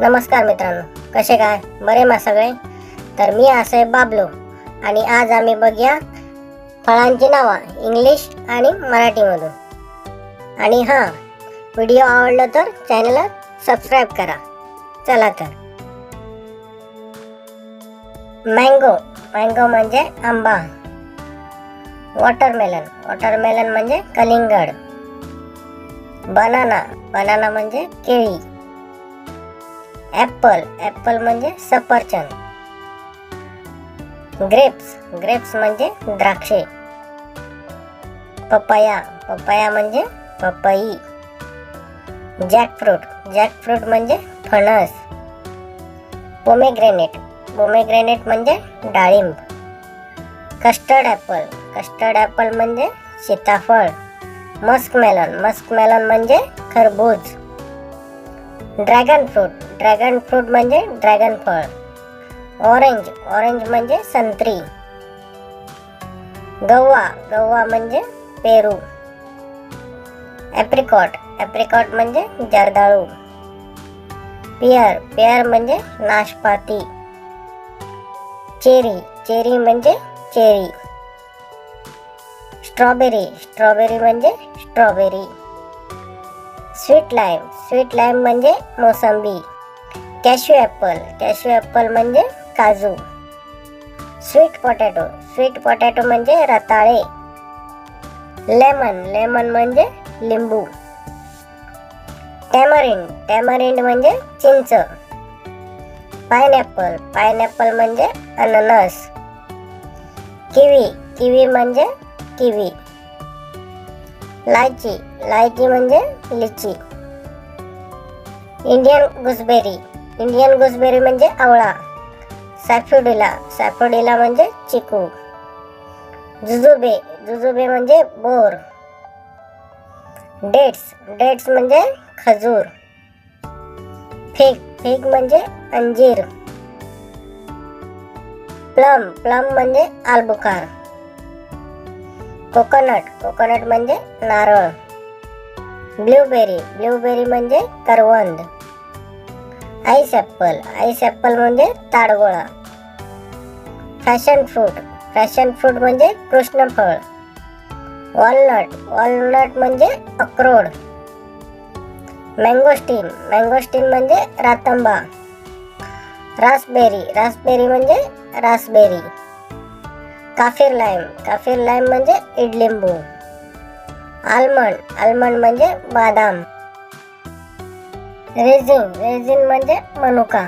नमस्कार मित्रांनो कसे काय? बरे मा सगळे? तर मी असं आहे बाबलो आणि आज आम्ही बघूया फळांची नावं इंग्लिश आणि मराठीमधून. आणि हां व्हिडिओ आवडला तर चॅनलला सबस्क्राईब करा. चला तर. मँगो मँगो म्हणजे आंबा. वॉटरमेलन वॉटरमेलन म्हणजे कलिंगड. बनाना बनाना म्हणजे केळी. ॲपल ॲपल म्हणजे सफरचंद. ग्रेप्स ग्रेप्स म्हणजे द्राक्षे. पपया पपया पपई. जॅकफ्रूट जॅकफ्रूट म्हणजे फणस. पोमेग्रेनेट पोमेग्रेनेट म्हणजे डाळिंब. कस्टर्ड ॲपल कस्टर्ड ॲपल म्हणजे सीताफळ. मस्क मेलन मस्क मेलन म्हणजे खरबूज. ड्रॅगन फ्रूट ड्रॅगन फ्रूट म्हणजे ड्रॅगन फळ. ऑरेंज ऑरेंज म्हणजे संत्री. गव्वा गव्वा म्हणजे पेरू. ॲप्रिकॉट ॲप्रिकॉट म्हणजे जर्दाळू. पियर पियर म्हणजे नाशपाती. चेरी चेरी म्हणजे चेरी. स्ट्रॉबेरी स्ट्रॉबेरी म्हणजे strawberry. Sweet lime sweet lime म्हणजे मोसंबी. कॅश्यू ॲपल कॅश्यू ॲपल म्हणजे काजू. स्वीट पोटॅटो स्वीट पोटॅटो म्हणजे रताळे. लेमन लेमन म्हणजे लिंबू. टॅमरिंड टॅमरिंड म्हणजे चिंच. पायनॅपल पायनॅपल म्हणजे अननस. किवी किवी म्हणजे किवी. लायची लायची म्हणजे lychee. Indian gooseberry. Indian gooseberry म्हणजे आवळा. सॅफोडिला सॅफोडिला म्हणजे चिकू. जुजुबे जुजुबे म्हणजे बोर. डेट्स डेट्स म्हणजे खजूर. फिग फिग म्हणजे अंजीर. प्लम प्लम म्हणजे आलबुखार कोकोनट कोकोनट म्हणजे नारळ. ब्ल्यूबेरी ब्ल्यूबेरी म्हणजे करवंद. आईस ॲपल आईस ॲपल म्हणजे ताडगोळा. फॅशन फ्रूट फॅशन फ्रूट म्हणजे कृष्णफळ. वॉलनट वॉलनट म्हणजे अक्रोड. मँगोस्टीन मँगोस्टीन म्हणजे रातंबा. रासबेरी रासबेरी म्हणजे raspberry kaffir lime kaffir lime म्हणजे इडलिंबू. आल्मंड आल्मंड म्हणजे बादाम. रेझिन रेझिन म्हणजे मनुका.